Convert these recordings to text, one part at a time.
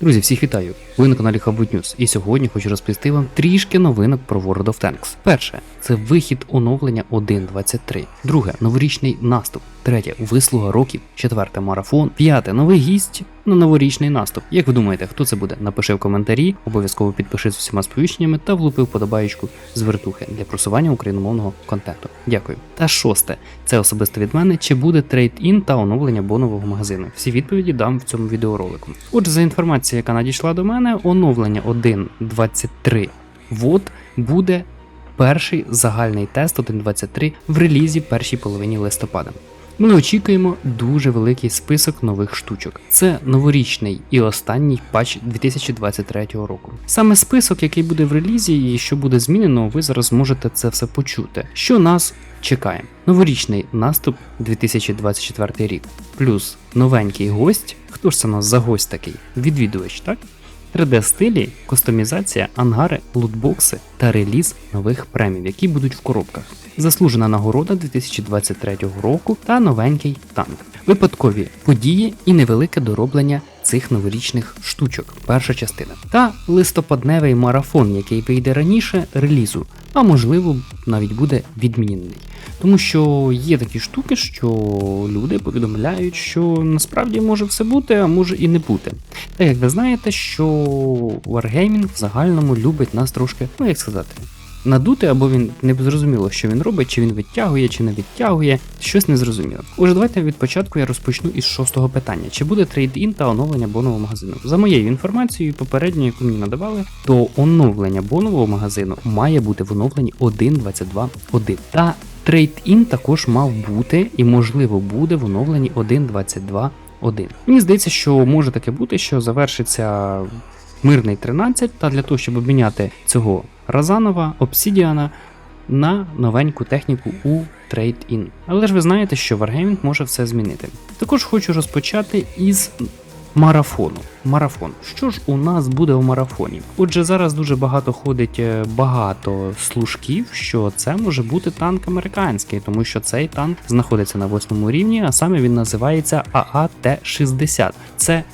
Друзі, всіх вітаю! Ви на каналі Хабут News. І сьогодні хочу розповісти вам трішки новинок про World of Tanks. Перше це вихід оновлення 1.23. Друге новорічний наступ. Третє вислуга років. Четверте марафон. П'яте новий гість на новорічний наступ. Як ви думаєте, хто це буде? Напиши в коментарі, обов'язково підпиши з усіма сповіщеннями та влупи вподобаєчку з вертухи для просування україномовного контенту. Дякую. Та шосте це особисто від мене. Чи буде трейд-ін та оновлення бонового магазину? Всі відповіді дам в цьому відеоролику. Отже, за інформацією, яка надійшла до мене, оновлення 1.23 вот буде перший загальний тест 1.23 в релізі першій половині листопада. Ми очікуємо дуже великий список нових штучок. Це новорічний і останній патч 2023 року. Саме список, який буде в релізі і що буде змінено, ви зараз можете це все почути. Що нас чекає? Новорічний наступ 2024 рік, плюс новенький гость. Хто ж це у нас за гость такий? Відвідувач, так? 3D-стилі, кустомізація, ангари, лутбокси та реліз нових премів, які будуть в коробках. Заслужена нагорода 2023 року та новенький танк. Випадкові події і невелике дороблення цих новорічних штучок. Перша частина. Та листопадневий марафон, який вийде раніше релізу, а можливо навіть буде відмінений. Тому що є такі штуки, що люди повідомляють, що насправді може все бути, а може і не бути. Так як ви знаєте, що Wargaming в загальному любить нас трошки, ну як сказати, надути, або він не зрозуміло, що він робить, чи він відтягує, чи не відтягує, щось незрозуміло. Отже, давайте від початку я розпочну із шостого питання: чи буде трейд-ін та оновлення бонового магазину? За моєю інформацією, попередньо, яку мені надавали, то оновлення бонового магазину має бути в оновленні 1.22.1. Та трейд-ін також мав бути і, можливо, буде в оновленні 1.22.1. Мені здається, що може таке бути, що завершиться мирний 13, та для того, щоб обміняти цього Разанова, Обсідіана на новеньку техніку у Trade-In. Але ж ви знаєте, що Wargaming може все змінити. Також хочу розпочати із марафону. Марафон. Що ж у нас буде у марафоні? Отже, зараз дуже багато ходить е, багато служків, що це може бути танк американський, тому що цей танк знаходиться на восьмому рівні, а саме він називається ААТ-60. Це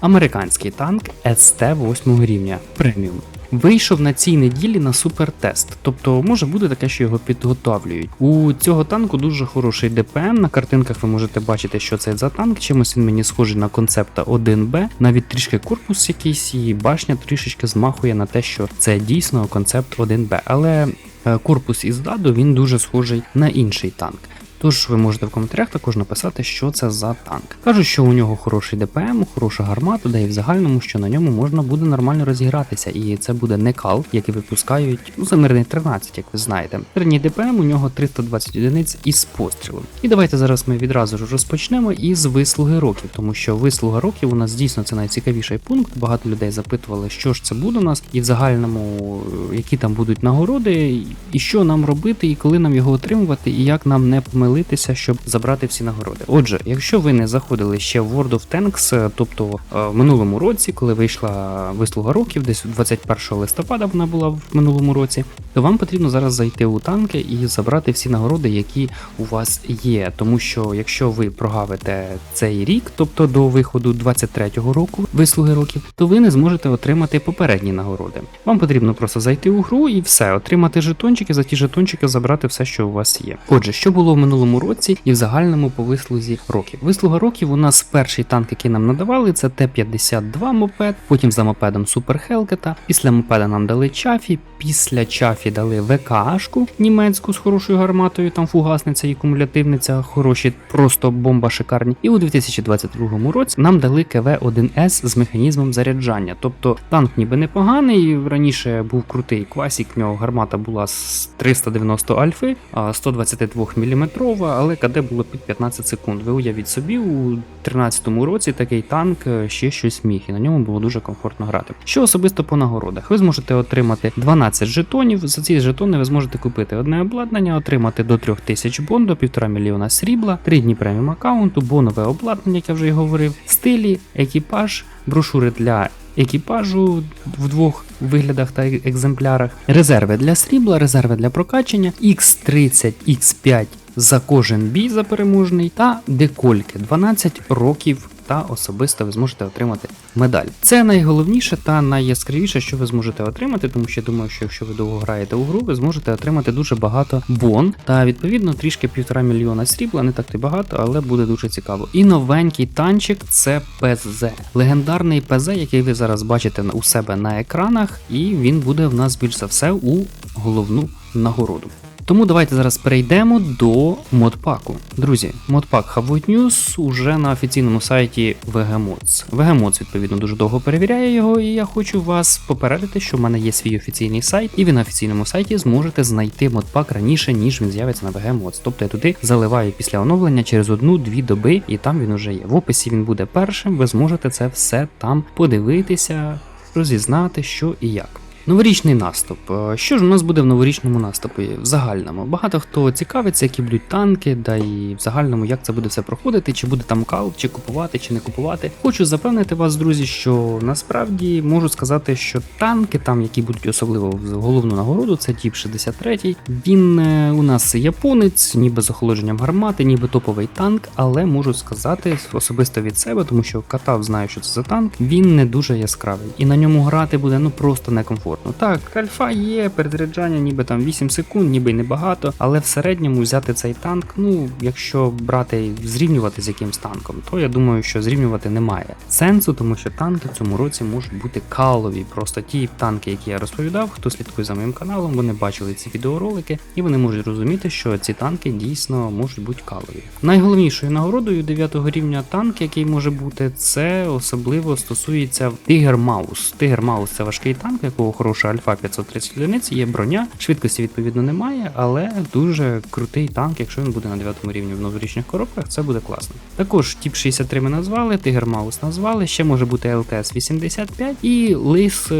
американський танк СТ 8 рівня преміум. Вийшов на цій неділі на супертест, тобто може бути таке, що його підготовлюють. У цього танку дуже хороший ДПМ. На картинках ви можете бачити, що це за танк. Чимось він мені схожий на концепта 1Б, навіть трішки корпус якийсь, і башня трішечки змахує на те, що це дійсно концепт 1Б. Але е, корпус із даду він дуже схожий на інший танк. Тож ви можете в коментарях також написати, що це за танк. Кажуть, що у нього хороший ДПМ, хороша гармата, де і в загальному, що на ньому можна буде нормально розігратися, і це буде не кал, який випускають ну, за мирний 13, як ви знаєте. Середній ДПМ у нього 320 одиниць із пострілом. І давайте зараз ми відразу ж розпочнемо із вислуги років, тому що вислуга років у нас дійсно це найцікавіший пункт. Багато людей запитували, що ж це буде у нас, і в загальному е, які там будуть нагороди, і що нам робити, і коли нам його отримувати, і як нам не помилитися помилитися, щоб забрати всі нагороди. Отже, якщо ви не заходили ще в World of Tanks, е, тобто е, в минулому році, коли вийшла вислуга років, десь 21 листопада вона була в минулому році, то вам потрібно зараз зайти у танки і забрати всі нагороди, які у вас є. Тому що якщо ви прогавите цей рік, тобто до виходу 23-го року вислуги років, то ви не зможете отримати попередні нагороди. Вам потрібно просто зайти у гру і все, отримати жетончики, за ті жетончики забрати все, що у вас є. Отже, що було в минулому році і в загальному по вислузі років. Вислуга років у нас перший танк, який нам надавали, це Т-52 мопед, потім за мопедом Супер Хелкета. Після мопеда нам дали чафі, після чафі дали ВК-шку німецьку з хорошою гарматою, там фугасниця і кумулятивниця, хороші, просто бомба шикарні. І у 2022 році нам дали КВ-1С з механізмом заряджання. Тобто танк ніби непоганий. Раніше був крутий класік, в нього гармата була з 390 альфи, 122 мм, але КД було під 15 секунд. Ви уявіть собі, у 2013 році такий танк е, ще щось міг, і на ньому було дуже комфортно грати. Що особисто по нагородах? Ви зможете отримати 12 жетонів. За ці жетони ви зможете купити одне обладнання, отримати до 3000 бондо, 1,5 мільйона срібла, 3 дні преміум аккаунту, бонове обладнання, як я вже і говорив, стилі, екіпаж, брошури для. Екіпажу в двох виглядах та екземплярах, резерви для срібла, резерви для прокачання, X30, X5 за кожен бій за переможний та декольки 12 років та особисто ви зможете отримати медаль. Це найголовніше та найяскравіше, що ви зможете отримати, тому що я думаю, що якщо ви довго граєте у гру, ви зможете отримати дуже багато бон та відповідно трішки півтора мільйона срібла, не так й багато, але буде дуже цікаво. І новенький танчик це ПЗ. Легендарний ПЗ, який ви зараз бачите у себе на екранах, і він буде в нас більш за все у головну нагороду. Тому давайте зараз перейдемо до модпаку. Друзі, модпак Havut News уже на офіційному сайті VGMods. VGMods, відповідно, дуже довго перевіряє його, і я хочу вас попередити, що в мене є свій офіційний сайт, і ви на офіційному сайті зможете знайти модпак раніше, ніж він з'явиться на VGMods. Тобто я туди заливаю після оновлення через одну-дві доби, і там він уже є. В описі він буде першим, ви зможете це все там подивитися, розізнати, що і як. Новорічний наступ. Е, Що ж у нас буде в новорічному наступі в загальному? Багато хто цікавиться, які будуть танки, да і в загальному як це буде все проходити, чи буде там кал, чи купувати, чи не купувати. Хочу запевнити вас, друзі, що насправді можу сказати, що танки, там, які будуть особливо в головну нагороду, це Тіп 63. Він е, у нас японець, ніби з охолодженням гармати, ніби топовий танк, але можу сказати особисто від себе, тому що катав, знаю, що це за танк. Він не дуже яскравий, і на ньому грати буде ну просто некомфортно. Так, альфа є, перезаряджання, ніби там 8 секунд, ніби й небагато, але в середньому взяти цей танк, ну якщо брати зрівнювати з якимсь танком, то я думаю, що зрівнювати немає сенсу, тому що танки в цьому році можуть бути калові. Просто ті танки, які я розповідав, хто слідкує за моїм каналом, вони бачили ці відеоролики, і вони можуть розуміти, що ці танки дійсно можуть бути калові. Найголовнішою нагородою 9 рівня танк, який може бути, це особливо стосується Тигер Маус. Тигер Маус це важкий танк, якого хороша альфа 530 одиниць, є броня, швидкості відповідно немає, але дуже крутий танк, якщо він буде на 9 рівні в новорічних коробках, це буде класно. Також Тіп 63 ми назвали, Тигер Маус назвали, ще може бути ЛТС 85 і лис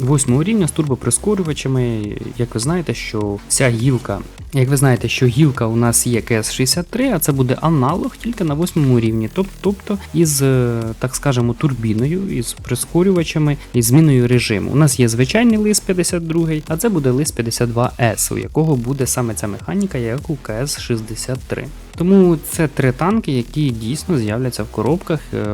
8 рівня з турбоприскорювачами. Як ви знаєте, що ця гілка, як ви знаєте, що гілка у нас є КС-63, а це буде аналог тільки на 8 рівні, тобто із, е, так скажемо, турбіною, із прискорювачами і зміною режиму. У нас є звичайний лис 52, а це буде лис 52С, у якого буде саме ця механіка, як у КС-63. Тому це три танки, які дійсно з'являться в коробках, е,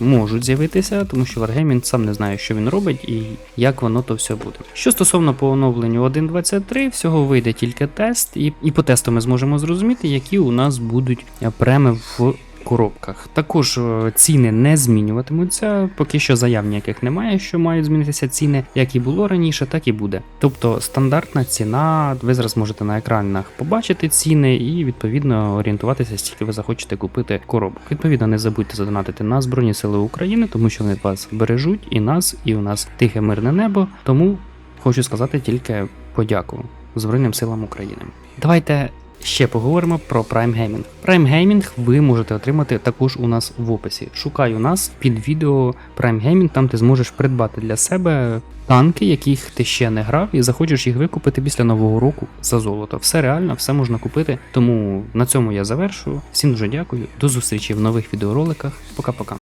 можуть з'явитися, тому що Wargaming сам не знає, що він робить і як воно то все буде. Що стосовно по оновленню 1.23, всього вийде тільки тест, і, і по тесту ми зможемо зрозуміти, які у нас будуть преми в коробках. Також е, ціни не змінюватимуться, поки що заяв ніяких немає, що мають змінитися ціни, як і було раніше, так і буде. Тобто стандартна ціна, ви зараз можете на екранах побачити ціни і відповідно орієнтуватися, скільки ви захочете купити коробок. Відповідно, не забудьте задонатити на Збройні Сили України, тому що вони вас бережуть, і нас, і у нас тихе мирне небо. Тому хочу сказати тільки подяку Збройним силам України. Давайте ще поговоримо про Prime Gaming. Prime Gaming ви можете отримати також у нас в описі. Шукай у нас під відео Prime Gaming, там ти зможеш придбати для себе танки, яких ти ще не грав, і захочеш їх викупити після нового року за золото. Все реально, все можна купити. Тому на цьому я завершую. Всім дуже дякую. До зустрічі в нових відеороликах. Пока-пока.